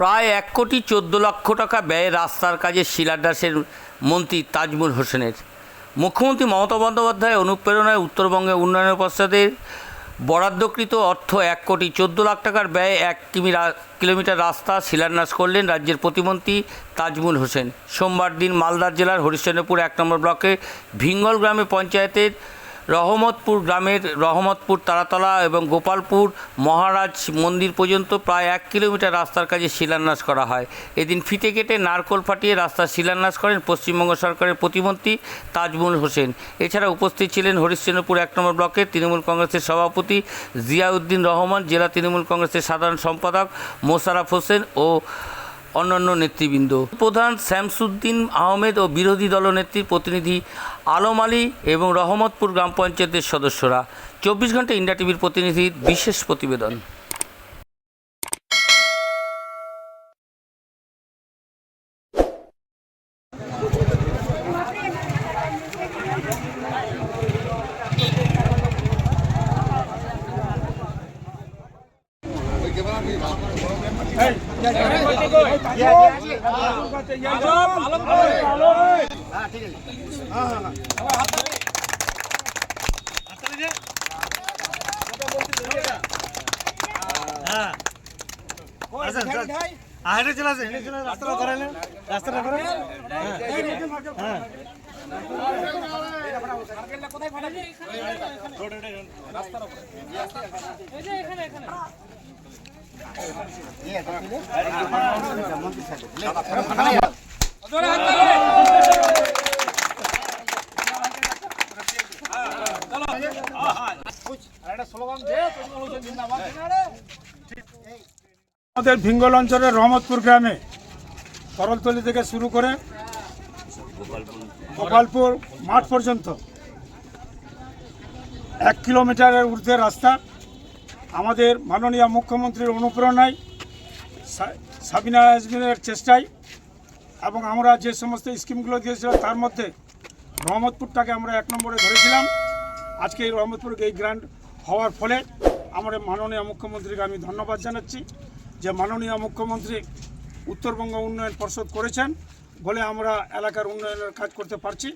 প্রায় এক কোটি চোদ্দ লক্ষ টাকা ব্যয়ে রাস্তার কাজে শিলান্যাসের মন্ত্রী তাজমুল হোসেনের। মুখ্যমন্ত্রী মমতা বন্দ্যোপাধ্যায় অনুপ্রেরণায় উত্তরবঙ্গে উন্নয়ন পশ্চাতে বরাদ্দকৃত অর্থ এক কোটি চোদ্দ লাখ টাকার ব্যয়ে এক কিমি কিলোমিটার রাস্তা শিলান্যাস করলেন রাজ্যের প্রতিমন্ত্রী তাজমুল হোসেন। সোমবার দিন মালদা জেলার হরিশ্চন্দ্রপুর এক নম্বর ব্লকে ভিঙ্গল গ্রামে পঞ্চায়েতের রহমতপুর গ্রামের রহমতপুর তারাতলা এবং গোপালপুর মহারাজ মন্দির পর্যন্ত প্রায় এক কিলোমিটার রাস্তার কাজে শিলান্যাস করা হয়। এদিন ফিতে কেটে নারকোল ফাটিয়ে রাস্তার শিলান্যাস করেন পশ্চিমবঙ্গ সরকারের প্রতিমন্ত্রী তাজমুল হোসেন। এছাড়া উপস্থিত ছিলেন হরিশ্চন্দ্রপুর এক নম্বর ব্লকের তৃণমূল কংগ্রেসের সভাপতি জিয়াউদ্দিন রহমান, জেলা তৃণমূল কংগ্রেসের সাধারণ সম্পাদক মোশারফ হোসেন ও অন্যান্য নেতৃবৃন্দ। প্রধান শ্যামসুদ্দিন আহমেদ ও বিরোধী দলনেত্রীর প্রতিনিধি আলম আলী এবং রহমতপুর গ্রাম পঞ্চায়েতের সদস্যরা। চব্বিশ ঘণ্টা ইন্ডিয়া টিভির প্রতিনিধির বিশেষ প্রতিবেদন। হেঁটে চলে আসে চলে রাস্তাটা নেন রাস্তাটা নেন। হ্যাঁ হ্যাঁ আমাদের ভিঙ্গল অঞ্চলের রহমতপুর গ্রামে করলতলি থেকে শুরু করে গোপালপুর মাঠ পর্যন্ত এক কিলোমিটারের ঊর্ধ্বে রাস্তা। আমাদের মাননীয় মুখ্যমন্ত্রীর অনুপ্রেরণায় সাবিনা আজমিনের চেষ্টায় এবং আমরা যে সমস্ত স্কিমগুলো দিয়েছিলাম তার মধ্যে রহমতপুরটাকে আমরা এক নম্বরে ধরেছিলাম। আজকে এই রহমতপুর এই গ্র্যান্ড হওয়ার ফলে আমরা মাননীয় মুখ্যমন্ত্রীকে আমি ধন্যবাদ জানাচ্ছি যে মাননীয় মুখ্যমন্ত্রী উত্তরবঙ্গ উন্নয়ন পর্ষদ করেছেন, বলে আমরা এলাকার উন্নয়নের কাজ করতে পারছি।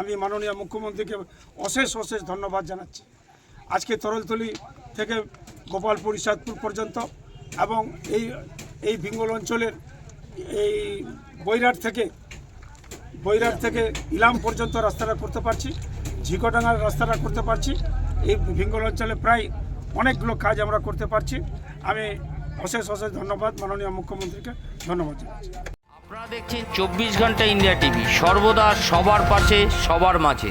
আমি মাননীয় মুখ্যমন্ত্রীকে অশেষ অশেষ ধন্যবাদ জানাচ্ছি। আজকে তরলতলি থেকে গোপালপুর ইসাদপুর পর্যন্ত এবং এই এই ভিঙ্গল অঞ্চলের এই বৈরাট থেকে বৈরাট থেকে ইলাম পর্যন্ত রাস্তাটা করতে পারছি, ঝিকোডাঙ্গার রাস্তাটা করতে পারছি। এই ভিঙ্গল অঞ্চলে প্রায় অনেকগুলো কাজ আমরা করতে পারছি। আমি অশেষ অশেষ ধন্যবাদ মাননীয় মুখ্যমন্ত্রীকে, ধন্যবাদ জানাচ্ছি। আপনারা দেখছেন চব্বিশ ঘণ্টা ইন্ডিয়া টিভি, সর্বদা সবার পাশে, সবার মাঝে।